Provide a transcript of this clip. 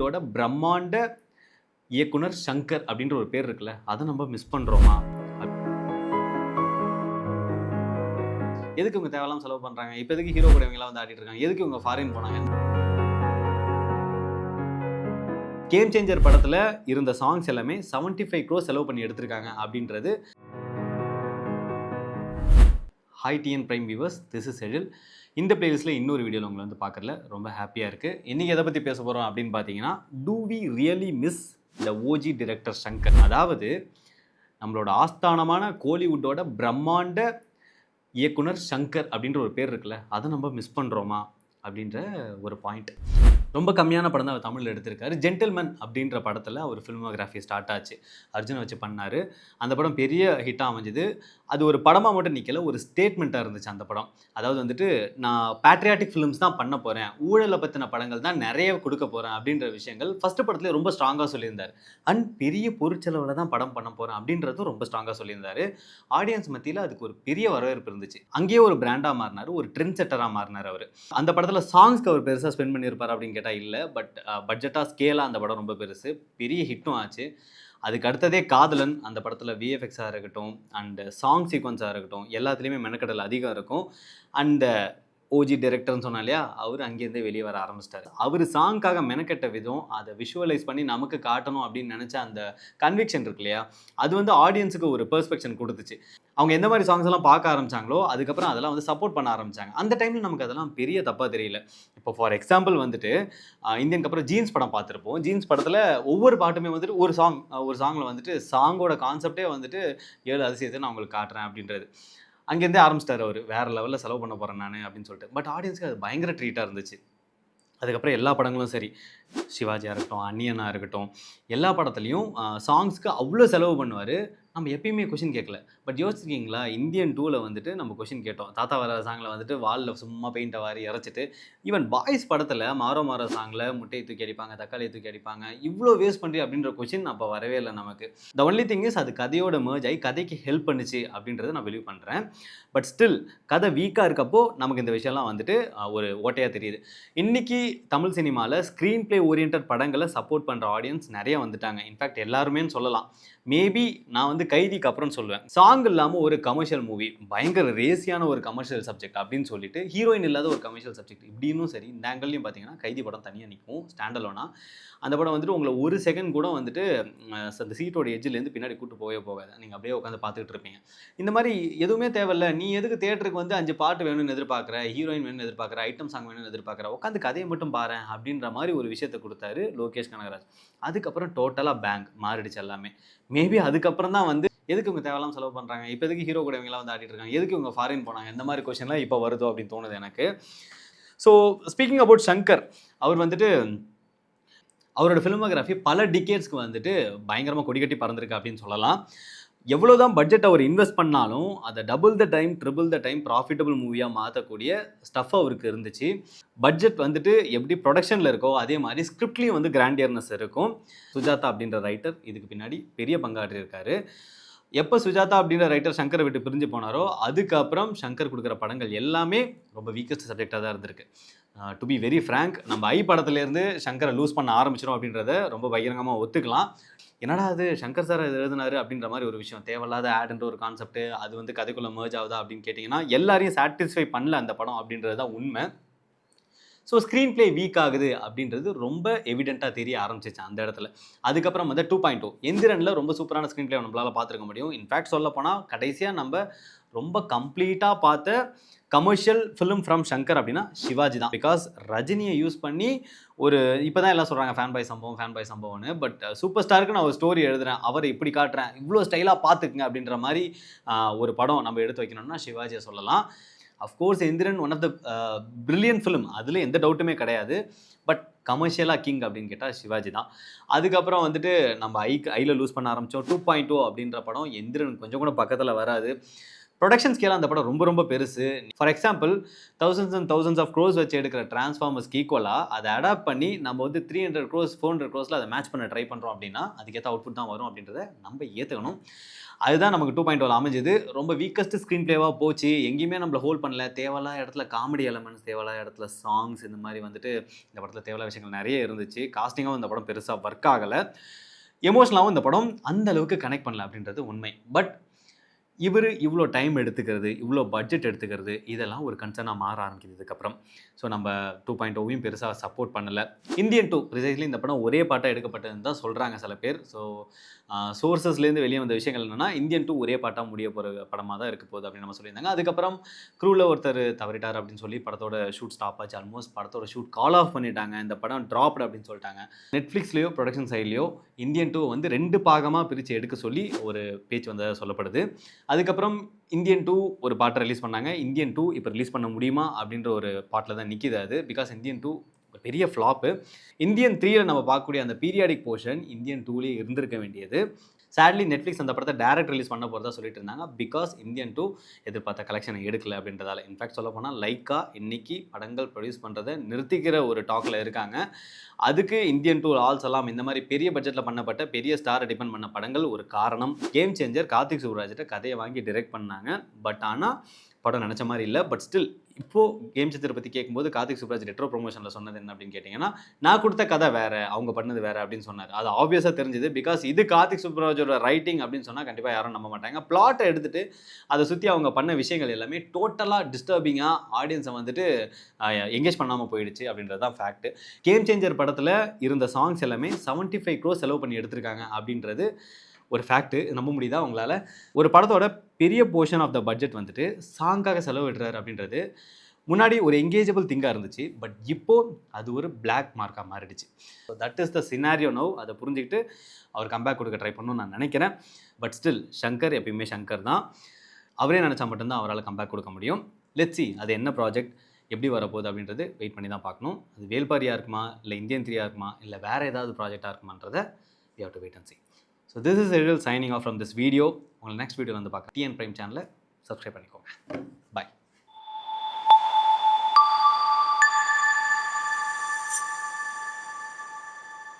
கோலிவுட்டோட பிரம்மாண்ட இயக்குனர் சங்கர் அப்படின்ற ஒரு பேர் இருக்குல்ல அதை நம்ம மிஸ் பண்ணுறோமா எதுக்கு இவங்க தேவையெல்லாம் செலவு பண்ணுறாங்க இப்போ எதுக்கு ஹீரோ கூட இவங்கெல்லாம் வந்து ஆடிட்டு இருக்காங்க? எதுக்கு இவங்க ஃபாரின் போனாங்க? கேம் சேஞ்சர் படத்தில் இருந்த சாங்ஸ் எல்லாமே 75 ஃபைவ் க்ரோ செலவு பண்ணி எடுத்திருக்காங்க அப்படின்றது hi TN prime viewers this is Ezhil. இந்த பிளேலிஸ்ட்டில் இன்னொரு வீடியோவில் உங்களை வந்து பார்க்கறதுல ரொம்ப ஹாப்பியாக இருக்குது இன்றைக்கி எதை பற்றி பேச போகிறோம் அப்படின்னு பார்த்தீங்கன்னா do we really miss the OG director Shankar அதாவது நம்மளோட ஆஸ்தானமான கோலிவுட்டோட பிரம்மாண்ட இயக்குனர் சங்கர் அப்படின்ற ஒரு பேர் இருக்குல்ல அதை நம்ம மிஸ் பண்ணுறோமா அப்படின்ற ஒரு பாயிண்ட் ரொம்ப கம்மியான படம் தான் அவர் தமிழில் எடுத்திருக்காரு. ஜென்டில்மேன் அப்படின்ற படத்தில் அவர் ஃபிலிமோகிராஃபி ஸ்டார்ட் ஆச்சு. அர்ஜுனை வச்சு பண்ணார். அந்த படம் பெரிய ஹிட்டாக அமைஞ்சது. அது ஒரு படமாக மட்டும் நிற்கல ஒரு ஸ்டேட்மெண்ட்டாக இருந்துச்சு அந்த படம். அதாவது வந்துட்டு நான் பேட்ரியாட்டிக் ஃபிலிம்ஸ் தான் பண்ண போகிறேன் ஊழலை பற்றின படங்கள் தான் நிறைய கொடுக்க போகிறேன் அப்படின்ற விஷயங்கள் ஃபஸ்ட்டு படத்துலேயே ரொம்ப ஸ்ட்ராங்காக சொல்லியிருந்தார். அண்ட் பெரிய பொருட்செலவில் தான் படம் பண்ண போகிறேன் அப்படின்றதும் ரொம்ப ஸ்ட்ராங்காக சொல்லியிருந்தார். ஆடியன்ஸ் மத்தியில் அதுக்கு ஒரு பெரிய வரவேற்பு இருந்துச்சு. அங்கேயே ஒரு பிராண்டாக மாறினார் ஒரு ட்ரெண்ட் செட்டராக மாறினார் அவர். அந்த படத்தில் சாங்ஸ்க்கு அவர் பெருசாக ஸ்பெண்ட் பண்ணியிருப்பார் அப்படிங்கிற கேட்டால் இல்லை பட் பட்ஜெட்டாக ஸ்கேலாக அந்த படம் ரொம்ப பெருசு. பெரிய ஹிட்டும் ஆச்சு. அதுக்கு அடுத்ததே காதலன் அந்த படத்தில் விஎஃப்எக்ஸாக இருக்கட்டும் அண்டு சாங் சீக்வன்ஸாக இருக்கட்டும் எல்லாத்துலேயுமே மெனக்கடல் அதிகம் இருக்கும். அண்ட் ஓஜி டைரக்டர்னு சொன்னா இல்லையா? அவர் அங்கேருந்தே வெளியே வர ஆரம்பிச்சிட்டாரு. அவர் சாங்க்காக மெனக்கெட்ட விதம் அதை விஷுவலைஸ் பண்ணி நமக்கு காட்டணும் அப்படின்னு நினச்ச அந்த கன்விக்ஷன் இருக்கு இல்லையா? அது வந்து ஆடியன்ஸுக்கு ஒரு பெர்ஸ்பெக்ஷன் கொடுத்துச்சு. அவங்க எந்த மாதிரி சாங்ஸ் எல்லாம் பார்க்க ஆரம்பிச்சாங்களோ அதுக்கப்புறம் அதெல்லாம் வந்து சப்போர்ட் பண்ண ஆரம்பிச்சாங்க. அந்த டைமில் நமக்கு அதெல்லாம் பெரிய தப்பாக தெரியல. இப்போ ஃபார் எக்ஸாம்பிள் வந்துட்டு ஆஹ் இந்தியனுக்கு அப்புறம் ஜீன்ஸ் படம் பார்த்துருப்போம். ஜீன்ஸ் படத்தில் ஒவ்வொரு பாட்டுமே வந்துட்டு ஒரு சாங் ஒரு சாங்கில் வந்துட்டு சாங்கோட கான்செப்டே வந்துட்டு ஏழு அதிசயத்தை நான் உங்களுக்கு காட்டுறேன் அப்படின்றது. அங்கேருந்தே ஆரம்பிச்சிட்டார் அவர். வேறு லெவலில் செலவு பண்ண போகிறேன் நான் அப்படின்னு சொல்லிட்டு. பட் ஆடியன்ஸ்க்கு அது பயங்கர ட்ரீட்டாக இருந்துச்சு. அதுக்கப்புறம் எல்லா படங்களும் சரி. சிவாஜியாக இருக்கட்டும் அன்னியனாக இருக்கட்டும் எல்லா படத்துலையும் சாங்ஸ்க்கு அவ்வளோ செலவு பண்ணுவார். நம்ம எப்பயுமே கொஷின் கேட்கல. பட் யோசிச்சிருக்கீங்களா? இந்தியன் டூவில் வந்துட்டு நம்ம கொஷின் கேட்டோம். தாத்தா வர சாங்கில் வந்துட்டு வாலில் சும்மா பெயிண்ட்டை வாரி இறச்சிட்டு ஈவன் பாய்ஸ் படத்தில் மாரோ மாரோ சாங்கில் முட்டையை தூக்கி அடிப்பாங்க தக்காளியை தூக்கி அடிப்பாங்க. இவ்வளோ வேஸ்ட் பண்ணுறி அப்படின்ற கொஷின் அப்போ வரவே இல்லை நமக்கு. த ஒன்லி திங் இஸ் அது கதையோட merge ஆகி கதைக்கு ஹெல்ப் பண்ணுச்சு அப்படின்றத நான் பிலீவ் பண்ணுறேன் பட் ஸ்டில் கதை வீக்காக இருக்கப்போ நமக்கு இந்த விஷயம்லாம் வந்துட்டு ஒரு ஓட்டையாக தெரியுது. இன்னைக்கு தமிழ் சினிமாவில் ஸ்க்ரீன் ப்ளே ஓரியன்ட் படங்களை சப்போர்ட் பண்ணுற ஆடியன்ஸ் நிறைய வந்துட்டாங்க. இன்ஃபேக்ட் எல்லாருமேன்னு சொல்லலாம். மேபி நான் வந்து கைதிக்கு அப்புறம் சொல்லுவேன். சாங் இல்லாமல் ஒரு கமர்ஷியல் மூவி பயங்கர ரேசியான ஒரு கமர்ஷியல் சப்ஜெக்ட் அப்படின்னு சொல்லிட்டு ஹீரோயின் இல்லாத ஒரு கமர்ஷியல் சப்ஜெக்ட் இப்படின்னும் சரி இந்த ஆங்கிள்லையும் பார்த்தீங்கன்னா கைதி படம் தனியாக நிற்கும் ஸ்டாண்டலோனா அந்த படம் வந்துட்டு உங்களை ஒரு செகண்ட் கூட வந்துட்டு அந்த சீட்டோட எஜ்ஜிலேருந்து பின்னாடி கூட்டு போகவே போகாது. நீங்கள் அப்படியே உட்காந்து பார்த்துட்டு இருப்பீங்க. இந்த மாதிரி எதுவுமே தேவையில்ல. நீ எதுக்கு தேட்டருக்கு வந்து அஞ்சு பாட்டு வேணும்னு எதிர்பார்க்குற ஹீரோயின் வேணும்னு எதிர்பார்க்குற ஐட்டம் சாங் வேணும்னு எதிர்பார்க்குற உட்காந்து கதையை மட்டும் பாரு அப்படின்ற மாதிரி ஒரு விஷயத்தை கொடுத்தாரு லோகேஷ் கனகராஜ். அதுக்கப்புறம் டோட்டலாக பேங்க் மாறிடுச்சு எல்லாமே. மேபி அதுக்கப்புறம் தான் வந்து எதுக்கு இவங்க தேவையில்லாம செலவு பண்ணுறாங்க இப்போ எதுக்கு ஹீரோ கூட இவங்கெல்லாம் வந்து ஆடிட்டு இருக்காங்க? எதுக்கு இவங்க ஃபாரின் போனாங்க? இந்த மாதிரி கொஷின்லாம் இப்போ வருதோ அப்படின்னு தோணுது எனக்கு. ஸோ ஸ்பீக்கிங் அபவுட் சங்கர் அவர் வந்துட்டு அவரோட ஃபிலிமோகிராஃபி பல டிகேட்ஸ்க்கு வந்துட்டு பயங்கரமாக கொடிகட்டி பறந்துருக்கு அப்படின்னு சொல்லலாம். எவ்வளோதான் பட்ஜெட் அவர் இன்வெஸ்ட் பண்ணாலும் அதை double the time triple the time profitable மூவியாக மாற்றக்கூடிய ஸ்டஃப் அவருக்கு இருந்துச்சு. பட்ஜெட் வந்துட்டு எப்படி ப்ரொடக்ஷனில் இருக்கோ அதே மாதிரி ஸ்கிரிப்ட்லேயும் வந்து கிராண்டியர்னஸ் இருக்கும். சுஜாதா அப்படின்ற ரைட்டர் இதுக்கு பின்னாடி பெரிய பங்காற்றிருக்காரு எப்போ சுஜாதா அப்படின்ற ரைட்டர் சங்கரை விட்டு பிரிஞ்சு போனாரோ அதுக்கப்புறம் சங்கர் கொடுக்குற படங்கள் எல்லாமே ரொம்ப வீக்கஸ்ட் சப்ஜெக்டாக தான் இருந்திருக்கு. டு பி வெரி ஃப்ரேங்க் நம்ம ஐ படத்துலேருந்து சங்கரை லூஸ் பண்ண ஆரம்பிச்சிடும் அப்படின்றத ரொம்ப பகிரங்கமாக ஒத்துக்கலாம். என்னடா அது சங்கர் சார் எழுதினாரு அப்படின்ற மாதிரி ஒரு விஷயம். தேவையில்லாத ஆடுன்ற ஒரு கான்செப்ட் அது வந்து கதைக்குள்ளே மேர்ஜ் ஆகுதா அப்படின்னு கேட்டிங்கன்னா எல்லாரையும் சாட்டிஸ்ஃபை பண்ணல அந்த படம் அப்படின்றது தான் உண்மை. ஸோ ஸ்க்ரீன் ப்ளே வீக் ஆகுது அப்படின்றது ரொம்ப எவிடென்ட்டாக தெரிய ஆரம்பிச்சிச்சு அந்த இடத்துல. அதுக்கப்புறம் வந்து டூ பாயிண்ட் டூ oh. எந்திரனில் ரொம்ப சூப்பரான ஸ்க்ரீன் ப்ளே நம்மளால் பார்த்துருக்க முடியும். இன்ஃபேக்ட் சொல்ல போனால் கடைசியாக நம்ம ரொம்ப கம்ப்ளீட்டாக பார்த்த கமர்ஷியல் ஃபிலிம் ஃப்ரம் சங்கர் அப்படின்னா சிவாஜி தான். பிகாஸ் ரஜினியை யூஸ் பண்ணி ஒரு இப்போ தான் எல்லாம் சொல்கிறாங்க ஃபேன் பாய் சம்பவம் ஃபேன் பாய் சம்பவம்னு. பட் சூப்பர் ஸ்டாருக்கு நான் ஒரு ஸ்டோரி எழுதுறேன் அவரை இப்படி காட்டுறேன் இவ்வளோ ஸ்டைலாக பார்த்துக்குங்க அப்படின்ற மாதிரி ஒரு படம் நம்ம எடுத்து வைக்கணும்னா சிவாஜியை சொல்லலாம். Of course Enthiran one of the brilliant film அதில் எந்த டவுட்டுமே கிடையாது. பட் கமர்ஷியலாக கிங் அப்படின்னு கேட்டால் சிவாஜி தான். அதுக்கப்புறம் வந்துட்டு நம்ம ஐ ஐயில் லூஸ் பண்ண ஆரம்பித்தோம் டூ பாயிண்ட் டூ oh அப்படின்ற படம் எந்திரன் கொஞ்சம் கூட பக்கத்தில் வராது. ப்ரொடக்ஷன் ஸ்கேல் அந்த படம் ரொம்ப ரொம்ப பெருசு. For example thousands and thousands of crores வச்சு எடுக்கிற டிரான்ஸ்ஃபார்மர்ஸ்க்கு ஈக்குவலாக அதை அடாப்ட் பண்ணி நம்ம வந்து three hundred crores four hundred க்ரோஸில் அதை மேட்ச் பண்ண ட்ரை பண்ணுறோம் அப்படின்னா அதுக்கேற்ற அவுட்புட் தான் வரும் அப்படின்றத நம்ம ஏற்றுக்கணும் அதுதான் நமக்கு டூ பாயிண்ட் அமைஞ்சது. ரொம்ப வீக்கஸ்ட் ஸ்க்ரீன் பிளேவாக போச்சு. எங்கேயுமே நம்மள ஹோல்ட் பண்ணல. தேவையில்லாத இடத்துல காமெடி எலமெண்ட்ஸ் தேவையில்லாத இடத்துல சாங்ஸ் இந்த மாதிரி வந்துட்டு இந்த படத்தில் தேவையில்லாத விஷயங்கள் நிறைய இருந்துச்சு. காஸ்டிங்காகவும் இந்த படம் பெருசாக ஒர்க் ஆகலை. எமோஷனலாகவும் இந்த படம் அந்த அளவுக்கு கனெக்ட் பண்ணல அப்படின்றது உண்மை. பட் இவர் இவ்வளோ டைம் எடுத்துக்கிறது இவ்வளோ பட்ஜெட் எடுத்துக்கிறது இதெல்லாம் ஒரு கன்சர்னாக மாற ஆரம்பிக்குது இதுக்கப்புறம் ஸோ நம்ம டூ பாயிண்ட் ஓவையும் பெருசாக சப்போர்ட் பண்ணலை. இந்தியன் டூ ப்ரிசைஸ்லி இந்த படம் ஒரே பாட்டாக எடுக்கப்பட்டதுன்னு தான் சொல்கிறாங்க சில பேர். ஸோ சோர்சஸ்லேருந்து வெளியே வந்த விஷயங்கள் என்னென்னா இந்தியன் டூ ஒரே பாட்டாக முடிய போகிற படமாக தான் இருக்க போகுது அப்படின்னு நம்ம சொல்லியிருந்தாங்க. அதுக்கப்புறம் க்ரூவில் ஒருத்தர் தவறிட்டார் அப்படின்னு சொல்லி படத்தோட ஷூட் ஸ்டாப் ஆச்சு. ஆல்மோஸ்ட் படத்தோட ஷூட் கால் ஆஃப் பண்ணிட்டாங்க. இந்த படம் ட்ராப்டு அப்படின்னு சொல்லிட்டாங்க. நெட்ஃப்ளிக்ஸ்லேயோ ப்ரொடக்ஷன் சைட்லேயோ இந்தியன் டூ வந்து ரெண்டு பாகமாக பிரித்து எடுக்க சொல்லி ஒரு பேச்சு வந்ததாக சொல்லப்படுது. அதுக்கப்புறம் இந்தியன் டூ ஒரு பாட்டை ரிலீஸ் பண்ணாங்க. இந்தியன் டூ இப்போ ரிலீஸ் பண்ண முடியுமா அப்படின்ற ஒரு பாட்டில் தான் நிற்கிது அது. பிகாஸ் இந்தியன் டூ ஒரு பெரிய ஃப்ளாப்பு இந்தியன் த்ரீயில் நம்ம பார்க்கக்கூடிய அந்த பீரியாடிக் போர்ஷன் இந்தியன் டூலேயே இருந்திருக்க வேண்டியது. சேட்லி நெட்ஃப்ளிக்ஸ் அந்த படத்தை டேரக்ட் ரிலீஸ் பண்ண போகிறதா சொல்லிட்டு இருந்தாங்க. பிகாஸ் இந்தியன் டூ எதிர்பார்த்த கலெக்ஷனை எடுக்கல அப்படின்றதால. இன்ஃபேக்ட் சொல்ல போனால் லைக்கா இன்னைக்கு படங்கள் ப்ரொடியூஸ் பண்ணுறதை நிறுத்திக்கிற ஒரு டாக்கில் இருக்காங்க. அதுக்கு இந்தியன் டூ ஆல்ஸ் எல்லாம் இந்த மாதிரி பெரிய பட்ஜெட்டில் பண்ணப்பட்ட பெரிய ஸ்டாரை டிபெண்ட் பண்ண படங்கள் ஒரு காரணம். கேம் சேஞ்சர் கார்த்திக் சுப்ராஜிட்ட கதையை வாங்கி டிரெக்ட் பண்ணாங்க. பட் ஆனால் படம் நினச்ச மாதிரி இல்லை. பட் ஸ்டில் இப்போது கேம் சித்திரை பற்றி கேட்கும்போது கார்த்திக் சுப்ராஜ் ரெட்ரோ ப்ரொமோஷனில் சொன்னது என்ன அப்படின்னு கேட்டிங்கன்னா நான் கொடுத்த கதை வேறு அவங்க பண்ணது வேறு அப்படின்னு சொன்னார். அது ஆப்வியஸாக தெரிஞ்சுது பிகாஸ் இது கார்த்திக் சுப்ராஜோட ரைட்டிங் அப்படின்னு சொன்னால் கண்டிப்பாக யாரும் நம்ப மாட்டாங்க. பிளாட்டை எடுத்துகிட்டு அதை சுற்றி அவங்க பண்ண விஷயங்கள் எல்லாமே டோட்டலாக டிஸ்டர்பிங்காக ஆடியன்ஸை வந்துட்டு எங்கேஜ் பண்ணாமல் போயிடுச்சு அப்படின்றது தான் ஃபேக்ட் கேம் சேஞ்சர் படத்தில் இருந்த சாங்ஸ் எல்லாமே செவன்ட்டி ஃபைவ் க்ரோஸ் செலவு பண்ணி எடுத்திருக்காங்க அப்படின்றது ஒரு ஃபேக்ட்டு நம்ப முடியுதா உங்களால்? ஒரு படத்தோட பெரிய போர்ஷன் ஆஃப் த பட்ஜெட் வந்துட்டு சாங்காக செலவிடுறாரு அப்படின்றது முன்னாடி ஒரு எங்கேஜபிள் திங்காக இருந்துச்சு. பட் இப்போ அது ஒரு பிளாக் மார்க்காக மாறிடுச்சு. So that is the scenario no அதை புரிஞ்சுக்கிட்டு அவர் கம்பேக் கொடுக்க ட்ரை பண்ணணும்னு நான் நினைக்கிறேன். பட் ஸ்டில் சங்கர் எப்பயுமே சங்கர் தான். அவரே நினச்சா மட்டும்தான் அவரால் கம்பேக் கொடுக்க முடியும். லெட்ஸி அது என்ன ப்ராஜெக்ட் எப்படி வரப்போகுது அப்படின்றது வெயிட் பண்ணி தான் பார்க்கணும். அது வேல்பாரியாக இருக்குமா? இல்லை இந்தியன் த்ரீயாக இருக்குமா? இல்லை வேறு ஏதாவது ப்ராஜெக்டாக இருக்குமான்றதை we have to wait and see so this is Ezhil signing off from this video உங்களை நெக்ஸ்ட் வீடியோ வந்து பார்க்க டிஎன் பிரைம் சேனலை சப்ஸ்கிரைப் பண்ணிக்கோங்க.